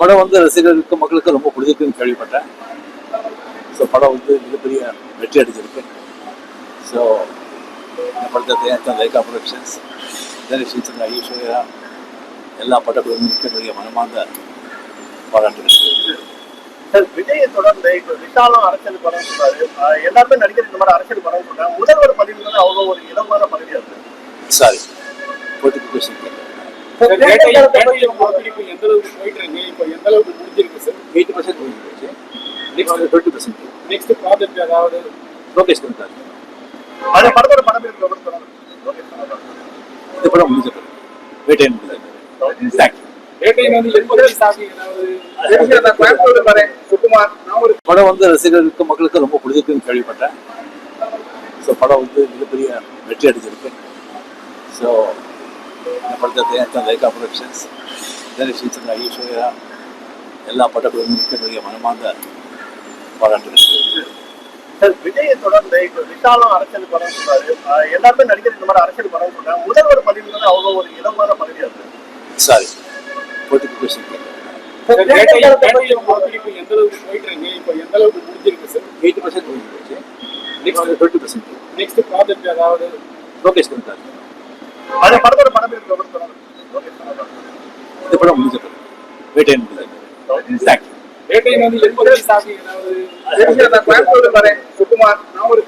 படம் வந்து ரசிகர்களுக்கு மக்களுக்கு ரொம்ப பிடிச்சிருக்குன்னு கேள்விப்பட்டேன். ஸோ படம் வந்து மிகப்பெரிய வெற்றி அடைஞ்சிருக்கு. ஸோ இந்த படத்தை தயாரித்த லைகா ப்ரொடக்ஷன்ஸ் தனேஷ் ஐஸ்வர்யா எல்லா படக்குழுவினருக்கும் என்னுடைய மனமார்ந்த பாராட்டுகள். சார் விஜயை தொடர்ந்து இப்ப விஷாலம் அரசியல் படம் சொல்றாரு. எல்லாருமே நடிகர் இந்த மாதிரி அரசியல் படம் சொல்றாங்க. முதல்வர் பதவிங்கிறது அவங்க ஒரு இலவான பதவியா இருக்கு. சாரி கொஸ்டின் படப்பிடிப்பு எந்த அளவுக்கு எந்த அளவுக்கு முடிஞ்சிருக்கு சார் எயிட்டி பர்சன்ட் போச்சு next twenty percent next project ஏதாவது? லோகேஷ் கருத்தாரு அந்த படத்தோட தொடரும் ஓகே சார். இந்த படம் முடிஞ்ச பிறகு. வேட்டையன் முடிஞ்ச தேங்க்யூ வேட்டையின் வந்து எண்பது வயசு ஆகி ஏதாவது? கோயம்புத்தூர் வரேன் சுகுமார். நான் ஒரு படம் வந்து ரசிகர்களுக்கு மக்களுக்கு ரொம்ப பிடிச்சிருக்குன்னு கேள்விப்பட்டேன். ஸோ படம் வந்து மிகப்பெரிய வெற்றி அடைஞ்சிருக்கு. ஸோ இந்த படத்தை தயாரித்த லைகா ப்ரொடக்ஷன்ஸ் தனேஷ் ஐஸ்வர்யா எல்லா என்னுடைய மனமார்ந்த பாராட்டுகள் சார் விஜயை தொடர்ந்து இப்ப விஷாலம் அரசியல் படம் சொல்றாரு. எல்லாருமே நடிகர் இந்த மாதிரி அரசியல் படம் சொல்றாங்க. முதல்வர் பதவிங்கிறது அவங்க ஒரு இலவான பதவியா இருக்கு. Sorry okay sir. இந்த படம் முடிஞ்ச வேட்டையன் முடிஞ்ச தேங்க்யூ வந்து எண்பது சாமி. கோயம்புத்தூர் வரேன் சுகுமார். நான் ஒரு